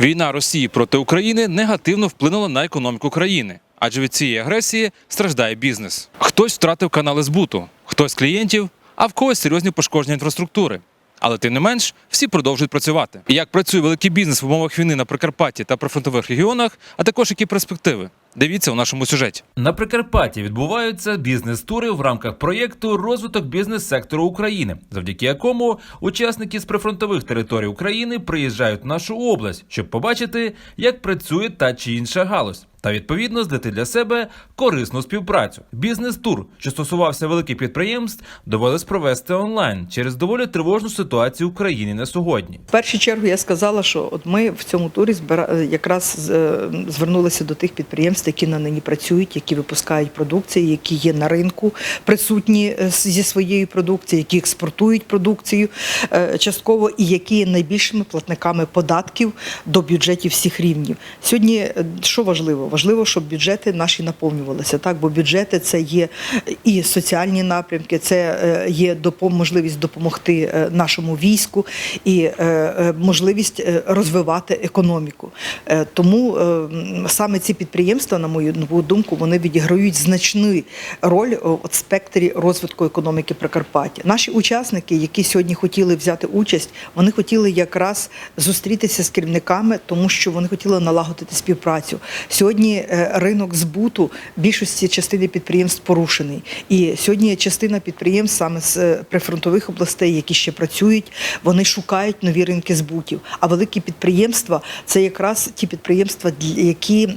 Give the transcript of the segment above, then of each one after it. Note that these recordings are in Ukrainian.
Війна Росії проти України негативно вплинула на економіку країни, адже від цієї агресії страждає бізнес. Хтось втратив канали збуту, хтось клієнтів, а в когось серйозні пошкодження інфраструктури. Але тим не менш, всі продовжують працювати. Як працює великий бізнес в умовах війни на Прикарпатті та прифронтових регіонах, а також які перспективи. Дивіться у нашому сюжеті. На Прикарпатті відбуваються бізнес-тури в рамках проєкту Розвиток бізнес-сектору України, завдяки якому учасники з прифронтових територій України приїжджають в нашу область, щоб побачити, як працює та чи інша галузь. Та відповідно знайти для себе корисну співпрацю. Бізнес-тур, що стосувався великих підприємств, довелось провести онлайн через доволі тривожну ситуацію в країні на сьогодні. В першу чергу я сказала, що от ми в цьому турі збира... якраз е, звернулися до тих підприємств, які на нині працюють, які випускають продукцію, які є на ринку присутні е, зі своєю продукцією, які експортують продукцію е, частково і які є найбільшими платниками податків до бюджетів всіх рівнів. Сьогодні що важливо? Важливо, щоб бюджети наші наповнювалися. Так, бо бюджети це є і соціальні напрямки, це е, є можливість допомогти е, нашому війську і е, можливість розвивати економіку. Тому саме ці підприємства, на мою нову думку, вони відіграють значну роль от спектрі розвитку економіки Прикарпаття. Наші учасники, які сьогодні хотіли взяти участь, вони хотіли якраз зустрітися з керівниками, тому що вони хотіли налагодити співпрацю. Сьогодні е, ринок збуту більшості частини підприємств порушений. І сьогодні частина підприємств саме з е, прифронтових областей, які ще працюють, вони шукають нові ринки збутів. А великі підприємства це якраз ті підприємства, які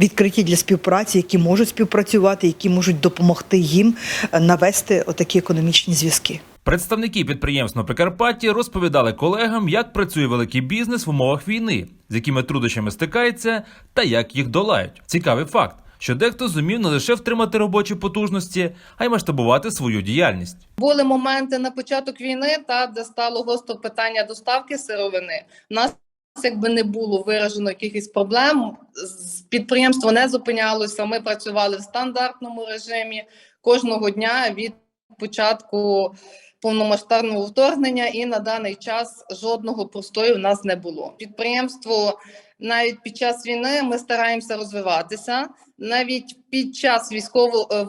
відкриті для співпраці, які можуть співпрацювати, які можуть допомогти їм е, навести отакі економічні зв'язки. Представники підприємств на Прикарпатті розповідали колегам, як працює великий бізнес в умовах війни, з якими трудощами стикається та як їх долають. Цікавий факт, що дехто зумів не лише втримати робочі потужності, а й масштабувати свою діяльність. Були моменти на початок війни, та де стало гостро питання доставки сировини. У нас якби не було виражено якихось проблем. Підприємство не зупинялося. Ми працювали в стандартному режимі кожного дня від початку повномасштабного вторгнення, і на даний час жодного простою в нас не було. Підприємство навіть під час війни ми стараємося розвиватися. Навіть під час військового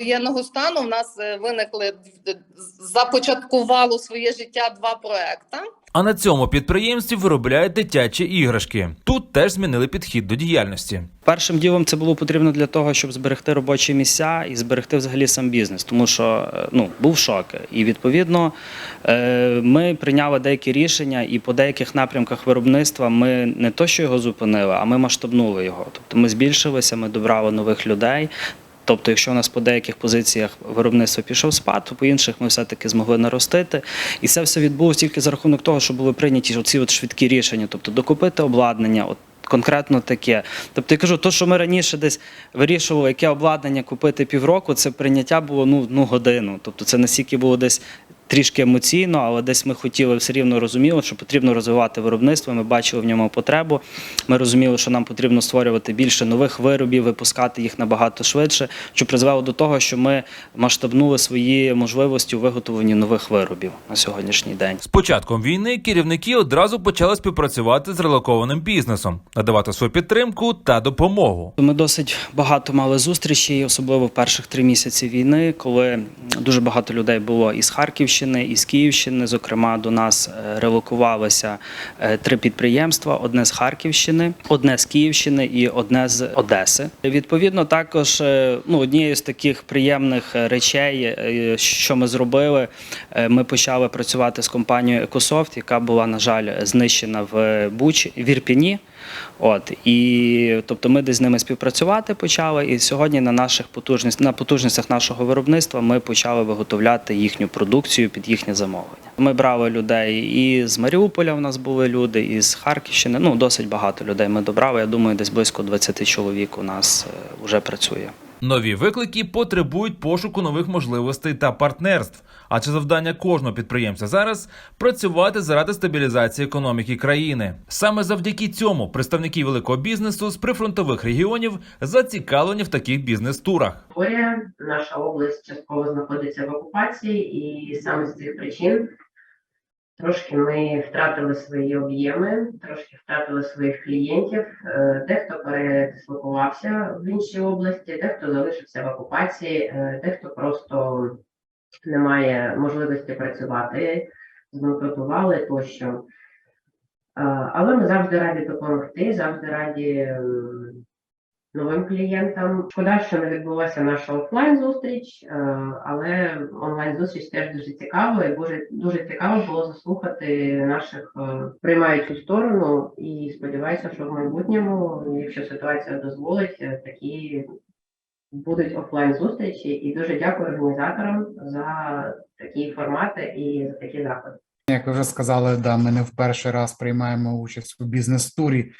воєнного стану в нас е, виникли д- започаткувало своє життя два проекти. А на цьому підприємстві виробляють дитячі іграшки. Тут теж змінили підхід до діяльності. Першим ділом це було потрібно для того, щоб зберегти робочі місця і зберегти взагалі сам бізнес, тому що е, ну був шок. І відповідно е, ми прийняли деякі рішення, і по деяких напрямках виробництва ми не то, що його зупинили, а ми масштабнули його. Тобто ми збільшилися, ми добрали нових людей. Тобто, якщо у нас по деяких позиціях виробництво пішов спад, то по інших ми все-таки змогли наростити. І це все відбулося тільки за рахунок того, що були прийняті оці от швидкі рішення, тобто докупити обладнання. От Конкретно таке. Тобто я кажу, то, що ми раніше десь вирішували, яке обладнання купити півроку, це прийняття було ну, ну годину. Тобто це настільки було десь трішки емоційно, але десь ми хотіли все рівно розуміли, що потрібно розвивати виробництво. Ми бачили в ньому потребу. Ми розуміли, що нам потрібно створювати більше нових виробів, випускати їх набагато швидше, що призвело до того, що ми масштабнули свої можливості у виготовленні нових виробів на сьогоднішній день. З початком війни керівники одразу почали співпрацювати з релокованим бізнесом, надавати свою підтримку та допомогу. Ми досить багато мали зустрічей, особливо в перших три місяці війни, коли дуже багато людей було із Харківщини, із Київщини. Зокрема, до нас е, релокувалося е, три підприємства: одне з Харківщини, одне з Київщини і одне з Одеси. Відповідно, також е, ну, однією з таких приємних речей, що ми зробили, ми почали працювати з компанією Екософт, яка була, на жаль, знищена в Бучі в Ірпіні. От і тобто ми десь з ними співпрацювати почали. І сьогодні на наших потужність на потужностях нашого виробництва ми почали виготовляти їхню продукцію під їхнє замовлення. Ми брали людей і з Маріуполя. У нас були люди, і з Харківщини. Ну досить багато людей. Ми добрали. Я думаю, десь близько 20 чоловік у нас вже працює. Нові виклики потребують пошуку нових можливостей та партнерств. Адже завдання кожного підприємця зараз працювати заради стабілізації економіки країни. Саме завдяки цьому представники великого бізнесу з прифронтових регіонів зацікавлені в таких бізнес-турах. Територія, наша область частково знаходиться в окупації, і саме з цих причин Трошки ми втратили свої об'єми, трошки втратили своїх клієнтів. Е, Дехто передислокувався в інші області, дехто залишився в окупації, е, дехто просто не має можливості працювати, збанкрутували тощо. Е, Але ми завжди раді допомогти, завжди раді новим клієнтам. Шкода, що не відбулася наша офлайн зустріч, але онлайн зустріч теж дуже цікаво, і дуже дуже цікаво було заслухати наших е, приймаючу сторону. І сподіваюся, що в майбутньому, якщо ситуація дозволить, е, такі будуть офлайн зустрічі. І дуже дякую організаторам за такі формати і за такі заходи. Як ви вже сказали, да, ми не в перший раз приймаємо участь у бізнес-турі.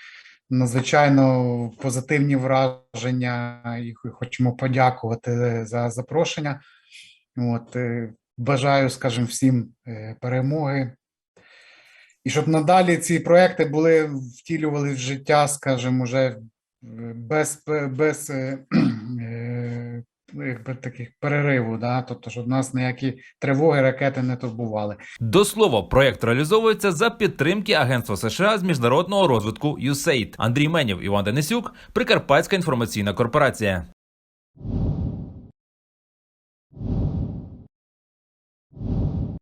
Надзвичайно позитивні враження, і хочемо подякувати за запрошення. От, е, бажаю, скажімо, всім е, перемоги. І щоб надалі ці проекти були втілювали в життя, скажімо, уже е, без, без якби таких перериву, да? тобто, щоб нас ніякі тривоги, ракети не турбували. До слова, проект реалізовується за підтримки Агентства США з міжнародного розвитку USAID. Андрій Менєв, Іван Денисюк, Прикарпатська інформаційна корпорація.